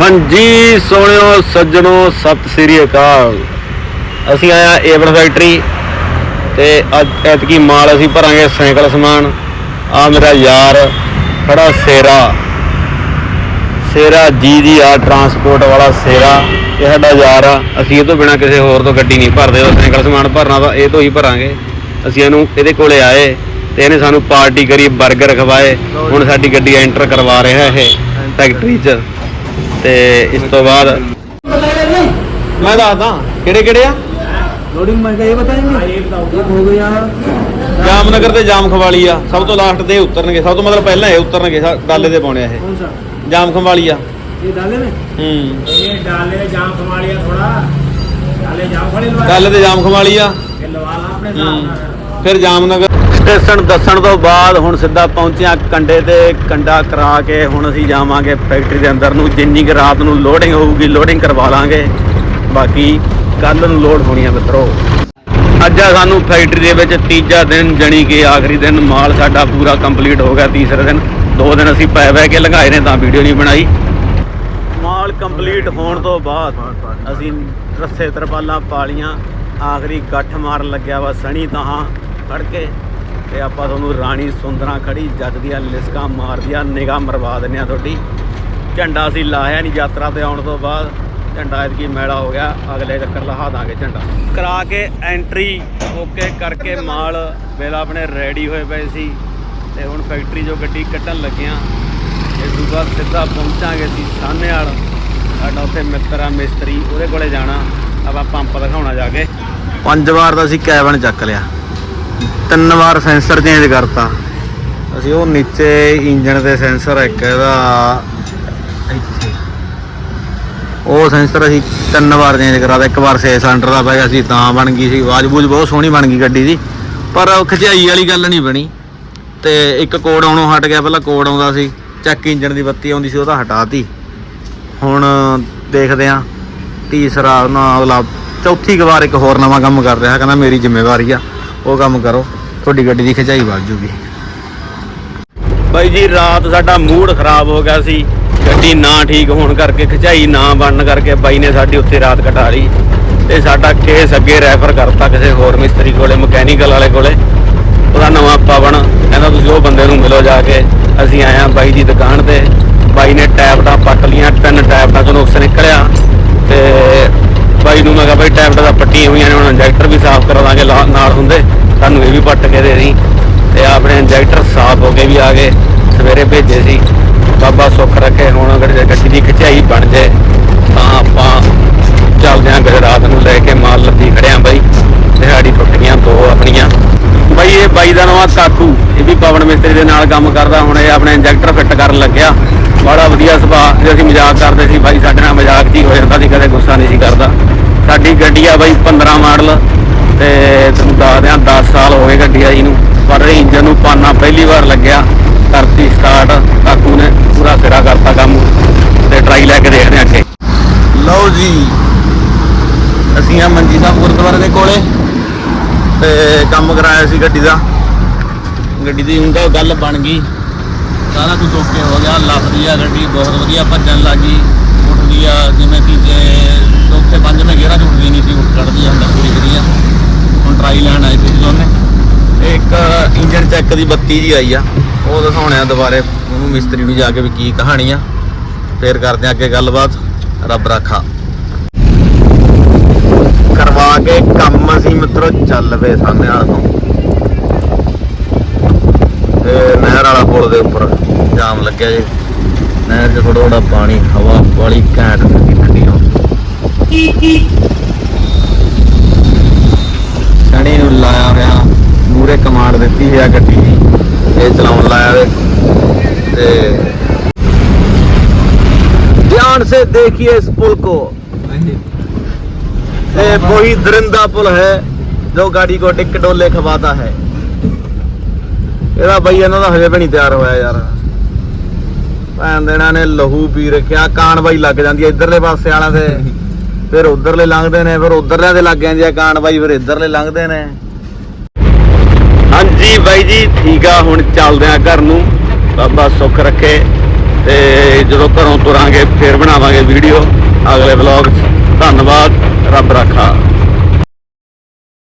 ਹਾਂਜੀ ਸੋਹਣਿਓ ਸੱਜਣੋ, ਸਤਿ ਸ੍ਰੀ ਅਕਾਲ। ਅਸੀਂ ਆਇਆ ਏਵਨ ਫੈਕਟਰੀ ਤੇ ਅੱਜ ਐਤਕੀ ਮਾਲ ਅਸੀਂ ਭਰਾਂਗੇ ਸਾਈਕਲ ਸਮਾਨ। ਆ ਮੇਰਾ ਯਾਰ ਖੜਾ ਸੇਰਾ। ਸੇਰਾ ਜੀ ਜੀ ਆ ਟਰਾਂਸਪੋਰਟ ਵਾਲਾ ਸੇਰਾ। ਇਹ ਸਾਡਾ ਯਾਰ ਆ। ਅਸੀਂ ਇਹ ਤੋਂ ਬਿਨਾ ਕਿਸੇ ਹੋਰ ਤੋਂ ਗੱਡੀ ਨਹੀਂ ਭਰਦੇ। ਉਹ ਸਾਈਕਲ ਸਮਾਨ ਭਰਨਾ ਤਾਂ ਇਹ ਤੋਂ ਹੀ ਭਰਾਂਗੇ। ਅਸੀਂ ਇਹਨੂੰ ਇਹਦੇ ਕੋਲੇ ਆਏ ਤੇ ਇਹਨੇ ਸਾਨੂੰ ਪਾਰਟੀ ਕਰੀ 버ਗਰ ਖਵਾਏ। ਹੁਣ ਸਾਡੀ ਗੱਡੀ ਐਂਟਰ ਕਰਵਾ ਰਿਹਾ ਇਹ ਫੈਕਟਰੀ 'ਚ। ਤੇ ਇਸ ਤੋਂ ਬਾਅਦ ਮੈਂ ਦੱਸਦਾ ਕਿਹੜੇ ਕਿਹੜੇ ਆ लोडिंग मैं ये बताएंगे ये बताओ एक हो गया ਜਾਮਨਗਰ ਤੇ ਜਾਮ ਖਵਾਲੀ ਆ ਸਭ ਤੋਂ ਲਾਸਟ ਤੇ ਇਹ ਉਤਰਨਗੇ ਸਭ ਤੋਂ ਮਤਲਬ ਪਹਿਲਾਂ ਇਹ ਉਤਰਨਗੇ ਸਾ- ਡਾਲੇ ਤੇ ਪਾਉਣੇ ਆ ਇਹ कौन सा ਜਾਮ ਖਵਾਲੀ ਆ ये डाले में ਹੂੰ ये डाले जाम कमा लिया थोड़ा डाले जाम खड़ी लगा ਡਾਲੇ ਤੇ ਜਾਮ ਖਵਾਲੀ ਆ ये लवाला अपने ਹੂੰ। साथ ਫਿਰ ਜਾਮਨਗਰ ਸਟੇਸ਼ਨ ਦੱਸਣ ਤੋਂ ਬਾਅਦ ਹੁਣ ਸਿੱਧਾ ਪਹੁੰਚਿਆ ਕੰਡੇ ਤੇ, ਕੰਡਾ ਕਰਾ ਕੇ ਹੁਣ ਅਸੀਂ ਜਾਵਾਂਗੇ ਫੈਕਟਰੀ ਦੇ ਅੰਦਰ ਨੂੰ। ਜਿੰਨੀ ਕਿ ਰਾਤ ਨੂੰ ਲੋਡਿੰਗ ਹੋਊਗੀ ਲੋਡਿੰਗ ਕਰਵਾ ਲਾਂਗੇ। ਬਾਕੀ ਕੱਲ ਨੂੰ ਲੋਡ ਹੋਣੀ ਆ ਮਿੱਤਰੋ। ਅੱਜ ਆ ਸਾਨੂੰ ਫੈਕਟਰੀ ਦੇ ਵਿੱਚ ਤੀਜਾ ਦਿਨ, ਜਣੀ ਕਿ ਆਖਰੀ ਦਿਨ, ਮਾਲ ਸਾਡਾ ਪੂਰਾ ਕੰਪਲੀਟ ਹੋ ਗਿਆ ਤੀਸਰੇ ਦਿਨ। ਦੋ ਦਿਨ ਅਸੀਂ ਪੈ ਪੈ ਕੇ ਲੰਘਾਏ ਨੇ, ਤਾਂ ਵੀਡੀਓ ਨਹੀਂ ਬਣਾਈ। ਮਾਲ ਕੰਪਲੀਟ ਹੋਣ ਤੋਂ ਬਾਅਦ ਅਸੀਂ ਰੱਸੇ ਤਰਪਾਲਾਂ ਪਾਲੀਆਂ, ਆਖਰੀ ਗੱਠ ਮਾਰਨ ਲੱਗਿਆ ਵਾ ਸਣੀ ਤਾਂ ਫੜ ਕੇ ਤੇ ਆਪਾਂ ਤੁਹਾਨੂੰ ਰਾਣੀ ਸੁੰਦਰਾਂ ਖੜੀ ਜੱਜਦੀਆਂ ਲਿਸਕਾਂ ਮਾਰਦੀਆਂ, ਨਿਗਾਹ ਮਰਵਾ ਦਿੰਦੇ ਆ ਤੁਹਾਡੀ। ਝੰਡਾ ਅਸੀਂ ਲਾਇਆ ਨਹੀਂ ਯਾਤਰਾ ਤੇ ਆਉਣ ਤੋਂ ਬਾਅਦ, ਝੰਡਾ ਇਤਕੀ ਮੈਲਾ ਹੋ ਗਿਆ, ਅਗਲੇ ਚੱਕਰ ਲਹਾ ਦਾਂਗੇ ਝੰਡਾ। ਕਰਾ ਕੇ ਐਂਟਰੀ, ਓਕੇ ਕਰਕੇ ਮਾਲ, ਵੇਲਾ ਆਪਣੇ ਰੈਡੀ ਹੋਏ ਪਏ ਸੀ, ਤੇ ਹੁਣ ਫੈਕਟਰੀ ਜੋ ਗੱਡੀ ਕੱਢਣ ਲੱਗਿਆਂ। ਇਸ ਤੋਂ ਬਾਅਦ ਸਿੱਧਾ ਪਹੁੰਚਾਂਗੇ ਅਸੀਂ ਸਾਹਨੇ ਵਾਲ ਸਾਡਾ ਉੱਥੇ ਮਿੱਤਰ ਆ, ਮਿਸਤਰੀ, ਉਹਦੇ ਕੋਲੇ ਜਾਣਾ। ਆਪਾਂ ਪੰਪ ਦਿਖਾਉਣਾ ਜਾ ਕੇ। ਪੰਜ ਵਾਰ ਦਾ ਅਸੀਂ ਕੈਬਨ ਚੱਕ ਲਿਆ। ਤਿੰਨ ਵਾਰ ਸੈਂਸਰ ਚੇਂਜ ਕਰਤਾ। ਅਸੀਂ ਉਹ ਨੀਚੇ ਇੰਜਨ ਦੇ ਸੈਂਸਰ ਇੱਕ ਇਹਦਾ ਇੱਥੇ। ਉਹ ਸੈਂਸਰ ਅਸੀਂ ਤਿੰਨ ਵਾਰ ਚੇਂਜ ਕਰਾਤਾ, ਇੱਕ ਵਾਰ 6 ਸਿਲੰਡਰ ਦਾ ਪੈ ਗਿਆ ਸੀ, ਤਾਂ ਬਣ ਗਈ ਸੀ। ਆਵਾਜ਼ ਬੂਝ ਬਹੁਤ ਸੋਹਣੀ ਬਣ ਗਈ ਗੱਡੀ ਦੀ। ਪਰ ਉਹ ਖਿਚਾਈ ਵਾਲੀ ਗੱਲ ਨਹੀਂ ਬਣੀ। ਤੇ ਇੱਕ ਕੋਡ ਆਉਣੋਂ ਹਟ ਗਿਆ, ਪਹਿਲਾਂ ਕੋਡ ਆਉਂਦਾ ਸੀ, ਚੱਕ ਇੰਜਨ ਦੀ ਬੱਤੀ ਆਉਂਦੀ ਸੀ, ਉਹ ਤਾਂ ਹਟਾਤੀ। ਹੁਣ ਦੇਖਦੇ ਆਂ ਤੀਸਰਾ ਨਾ ਅਗਲਾ ਚੌਥੀ ਕੁ ਵਾਰ ਇੱਕ ਹੋਰ ਨਵਾਂ ਕੰਮ ਕਰ ਰਿਹਾ, ਕਹਿੰਦਾ ਮੇਰੀ ਜ਼ਿੰਮੇਵਾਰੀ ਆ। ਉਹ ਕੰਮ ਕਰੋ, ਤੁਹਾਡੀ ਗੱਡੀ ਦੀ ਖਿਚਾਈ ਵੱਧ ਜੂਗੀ। ਬਾਈ ਜੀ, ਰਾਤ ਸਾਡਾ ਮੂਡ ਖਰਾਬ ਹੋ ਗਿਆ ਸੀ। ਗੱਡੀ ਨਾ ਠੀਕ ਹੋਣ ਕਰਕੇ, ਖਿਚਾਈ ਨਾ ਬਣਨ ਕਰਕੇ ਬਾਈ ਨੇ ਸਾਡੀ ਉੱਥੇ ਰਾਤ ਕਟਾ ਲਈ। ਤੇ ਸਾਡਾ ਕੇਸ ਅੱਗੇ ਰੈਫਰ ਕਰਤਾ ਕਿਸੇ ਹੋਰ ਮਿਸਤਰੀ ਕੋਲੇ, ਮਕੈਨੀਕਲ ਵਾਲੇ ਕੋਲੇ। ਉਹਦਾ ਨਵਾਂ ਪਵਨ। ਕਹਿੰਦਾ, ਤੁਸੀਂ ਉਹ ਬੰਦੇ ਨੂੰ ਮਿਲੋ ਜਾ ਕੇ। ਅਸੀਂ ਆਏ ਹਾਂ ਬਾਈ ਦੀ ਦੁਕਾਨ ਤੇ। ਬਾਈ ਨੇ ਟੈਬਟਾਂ ਪੱਟ ਲੀਆਂ, ਤਿੰਨ ਟੈਬਟਾਂ ਤੋਂ ਨੁਕਸ ਨਿਕਲਿਆ। ਤੇ ਬਾਈ ਨੂੰ ਮੈਂ ਕਿਹਾ ਬਾਈ ਟੈਬਟਾਂ ਦਾ ਪੱਟੀਆਂ ਹੋਈਆਂ ਨੇ ਹੁਣ ਇੰਜੈਕਟਰ ਵੀ ਸਾਫ਼ ਕਰਾ ਦਾਂਗੇ ਲਾ- ਨਾਲ ਹੁੰਦੇ। ਸਾਨੂੰ ਇਹ ਵੀ ਪੱਟ ਕੇ ਦੇ ਦੀ ਤੇ ਆਪਣੇ ਇੰਜੈਕਟਰ ਸਾਫ਼ ਹੋ ਕੇ ਵੀ ਆ ਗਏ। ਸਵੇਰੇ ਭੇਜੇ ਸੀ। ਬਾਬਾ ਸੁੱਖ ਰੱਖੇ, ਹੁਣ ਅਗਰ ਜੇ ਗੱਡੀ ਦੀ ਖਿਚਾਈ ਬਣ ਜੇ, ਤਾਂ ਆਪਾਂ ਚੱਲਦੇ ਆਂ ਗੁਜਰਾਤ ਨੂੰ ਲੈ ਕੇ ਮਾਲ ਲੱਦੀ ਖੜਿਆ ਬਾਈ। ਦਿਹਾੜੀ ਟੁੱਟ ਗਈਆਂ ਦੋ ਆਪਣੀਆਂ। ਬਾਈ, ਇਹ ਬਾਈ ਦਾ ਨਾਮ ਕਾਕੂ। ਇਹ ਵੀ ਪਵਨ ਮਿਸਤਰੀ ਦੇ ਨਾਲ ਕੰਮ ਕਰਦਾ। ਹੁਣ ਇਹ ਆਪਣੇ ਇੰਜੈਕਟਰ ਫਿੱਟ ਕਰਨ ਲੱਗਿਆ। ਬੜਾ ਵਧੀਆ ਸੁਭਾਅ, ਜੇ ਅਸੀਂ ਮਜ਼ਾਕ ਕਰਦੇ ਸੀ, ਬਾਈ ਸਾਡੇ ਨਾਲ ਮਜ਼ਾਕ ਜੀ ਹੋ ਜਾਂਦਾ ਸੀ, ਕਦੇ ਗੁੱਸਾ ਨਹੀਂ ਸੀ ਕਰਦਾ। ਸਾਡੀ ਗੱਡੀ ਆ ਬਾਈ 15 ਮਾਡਲ ਤੇ ਤੁਹਾਨੂੰ ਦੱਸਦੇ ਆ 10 ਸਾਲ ਹੋ ਗਏ ਗੱਡੀ ਆਈ ਨੂੰ, ਪਰ ਇੰਜਨ ਨੂੰ ਪਾਨਾ ਪਹਿਲੀ ਵਾਰ ਲੱਗਿਆ ਕਰਤੀ ਸਟਾਰਟ ਕਾਕੂ ਨੇ ਪੂਰਾ ਸਿਰਾ ਕਰਤਾ ਕੰਮ ਤੇ ਟਰਾਈ ਲੈ ਕੇ ਦੇਖਦੇ ਆ ਅੱਗੇ। ਲਓ ਜੀ, ਅਸੀਂ ਆ ਮੰਜੀ ਸਾਹਿਬ ਗੁਰਦੁਆਰੇ ਦੇ ਕੋਲੇ ਤੇ ਕੰਮ ਕਰਾਇਆ ਸੀ ਗੱਡੀ ਦਾ। ਗੱਡੀ ਦੀ ਹੁੰਦਾ ਗੱਲ ਬਣ ਗਈ। ਸਾਰਾ ਕੁਝ ਓਕੇ ਹੋ ਗਿਆ, ਲੱਭਦੀ ਆ ਗੱਡੀ, ਬਹੁਤ ਵਧੀਆ, ਭੱਜਣ ਲੱਗੀ ਉੱਠਦੀ ਆ, ਜਿਵੇਂ ਤੀਜੇ ਚੌਥੇ ਪੰਜਵੇਂ ਗੇੜਾ ਚ ਉੱਠਦੀ ਨਹੀਂ ਸੀ ਉੱਠ ਕੱਢਦੀ ਆ ਅੰਦਰ ਪੂਰੀ ਵਧੀਆ ਹੁਣ ਟਰਾਈ ਲੈਣ ਆਏ ਸੀ ਦੋਨੇ। ਇੱਕ ਇੰਜਨ ਚੈੱਕ ਦੀ ਬੱਤੀ ਜੀ ਆਈ ਆ, ਉਹ ਦਿਖਾਉਣੇ ਦੁਬਾਰੇ, ਉਹਨੂੰ ਮਿਸਤਰੀ ਨੂੰ ਜਾ ਕੇ ਵੀ ਕੀ ਕਹਾਣੀ ਆ। ਫੇਰ ਕਰਦੇ ਆ ਅੱਗੇ ਗੱਲਬਾਤ, ਰੱਬ ਰਾਖਾ। ਕਰਵਾ ਕੇ ਕੰਮ ਅਸੀਂ ਮਿੱਤਰੋ ਚੱਲ ਪਏ ਸਾਹਮਣੇ ਵਾਲ ਤੋਂ। ਤੇ ਨਹਿਰ ਵਾਲਾ ਪੁਲ ਦੇ ਉੱਪਰ ਜਾਮ ਲੱਗਿਆ ਜੀ। ਨਹਿਰ 'ਚ ਥੋੜਾ ਥੋੜਾ ਪਾਣੀ, ਹਵਾ ਵਾਲੀ ਘੈਂਟ। ਠੰਡੀ ਠੰਡੀ ਆਉਂਦੀ ਸ਼ਨੀ ਨੂੰ ਲਾਇਆ ਹੋਇਆ ਮੂਰੇ ਕਮਾਂਡ ਦਿੱਤੀ ਹੋਇਆ ਗੱਡੀ ਦੀ ਇਹ ਚਲਾਉਣ ਲਾਇਆ ਵੇ ਤੇ ध्यान से देखिए इस पुल को ये वही दरिंदा पुल है जो गाड़ी को टिक डोले खवाता है ਇਹਦਾ ਬਈ ਇਹਨਾਂ ਦਾ ਹਜੇ ਵੀ ਨਹੀਂ ਤਿਆਰ ਹੋਇਆ ਯਾਰ ਭੈਣ ਦੇਣਾ ਨੇ ਲਹੂ ਪੀ ਰੱਖਿਆ ਕਾਨ ਬਾਈ ਲੱਗ ਜਾਂਦੀ ਹੈ ਇਧਰਲੇ ਪਾਸੇ ਵਾਲਿਆਂ ਤੇ ਫਿਰ ਉਧਰਲੇ ਲੰਘਦੇ ਨੇ, ਫਿਰ ਉਧਰਲਿਆਂ ਦੇ ਲੱਗ ਜਾਂਦੀ ਹੈ ਕਾਨ ਬਾਈ, ਫਿਰ ਇਧਰਲੇ ਲੰਘਦੇ ਨੇ। ਹਾਂਜੀ ਬਾਈ ਜੀ, ਠੀਕ ਆ, ਹੁਣ ਚੱਲਦੇ ਆ ਘਰ ਨੂੰ। ਬਾਬਾ ਸੁੱਖ ਰੱਖੇ ਤੇ ਜਦੋਂ ਘਰੋਂ ਤੁਰਾਂਗੇ, ਫਿਰ ਬਣਾਵਾਂਗੇ ਵੀਡੀਓ। ਅਗਲੇ ਵਲੌਗ 'ਚ। ਧੰਨਵਾਦ, ਰੱਬ ਰਾਖਾ।